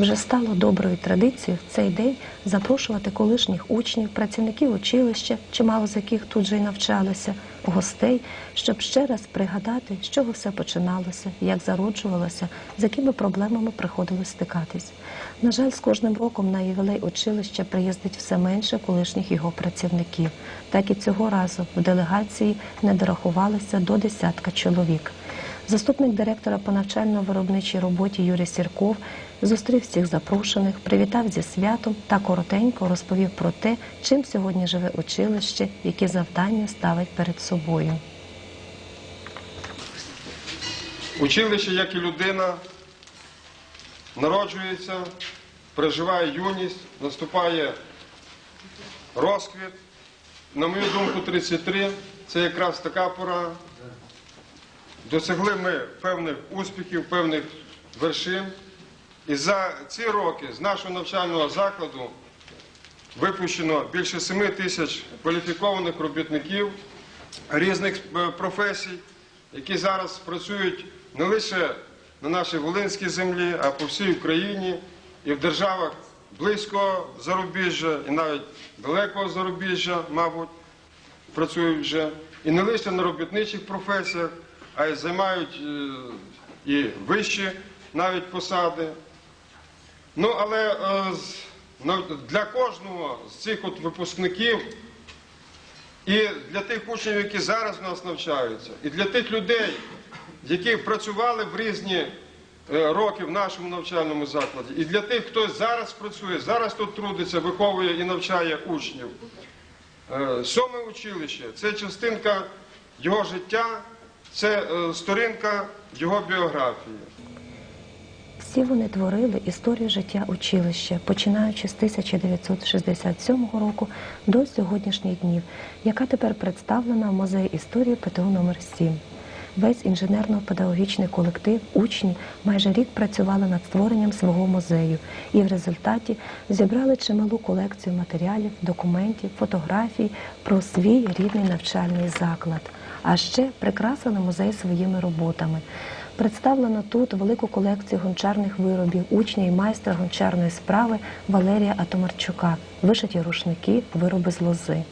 Вже стало доброю традицією в цей день запрошувати колишніх учнів, працівників училища, чимало з яких тут же й навчалися, гостей, щоб ще раз пригадати, з чого все починалося, як зароджувалося, з якими проблемами приходилось стикатись. На жаль, з кожним роком на ювілей училища приїздить все менше колишніх його працівників. Так і цього разу в делегації не дорахувалося до десятка чоловік. Заступник директора по навчально-виробничій роботі Юрій Сірков зустрів всіх запрошених, привітав зі святом та коротенько розповів про те, чим сьогодні живе училище, які завдання ставить перед собою. Училище, як і людина, народжується, переживає юність, наступає розквіт. На мою думку, 33 це якраз така пора. Досягли ми певних успіхів, певних вершин. І за ці роки з нашого навчального закладу випущено більше 7 тисяч кваліфікованих робітників різних е, професій, які зараз працюють не лише на нашій Волинській землі, а по всій Україні і в державах близького зарубіжжя, і навіть далекого зарубіжжя, мабуть, працюють вже. І не лише на робітничих професіях, а й займають е, і вищі навіть посади. Ну, але е, для кожного з цих от випускників і для тих учнів, які зараз в нас навчаються, і для тих людей, які працювали в різні е, роки в нашому навчальному закладі, і для тих, хто зараз працює, зараз тут трудиться, виховує і навчає учнів. Сьоме училище це частинка його життя, це е, сторінка його біографії. Всі вони творили історію життя училища, починаючи з 1967 року до сьогоднішніх днів, яка тепер представлена в музеї історії ПТУ номер 7 Весь інженерно-педагогічний колектив, учні майже рік працювали над створенням свого музею і в результаті зібрали чималу колекцію матеріалів, документів, фотографій про свій рідний навчальний заклад. А ще прикрасили музей своїми роботами. Представлено тут велику колекцію гончарних виробів учня і майстра гончарної справи Валерія Атомарчука, вишиті рушники, вироби з лози.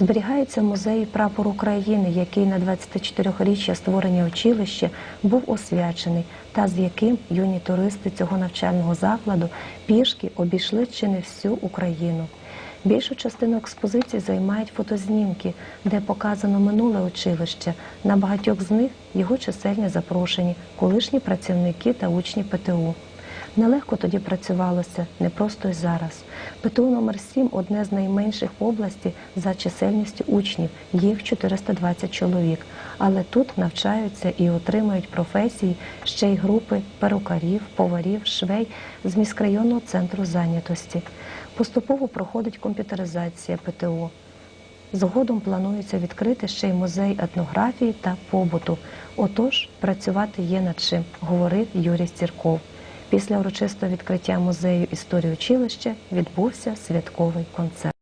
Зберігається в музеї прапор України, який на 24-річчя створення училища був освячений, та з яким юні туристи цього навчального закладу пішки обійшли чи не всю Україну. Більшу частину експозиції займають фотознімки, де показано минуле училище. На багатьох з них його чисельні запрошені, колишні працівники та учні ПТУ. Нелегко тоді працювалося, не просто й зараз. ПТУ номер 7 одне з найменших в області за чисельністю учнів, їх 420 чоловік. Але тут навчаються і отримують професії ще й групи перукарів, поварів, швей з міськрайонного центру зайнятості. Поступово проходить комп'ютеризація ПТУ. Згодом планується відкрити ще й музей етнографії та побуту. Отож, працювати є над чим, говорив Юрій Стірков. Після урочистого відкриття музею історії училища відбувся святковий концерт.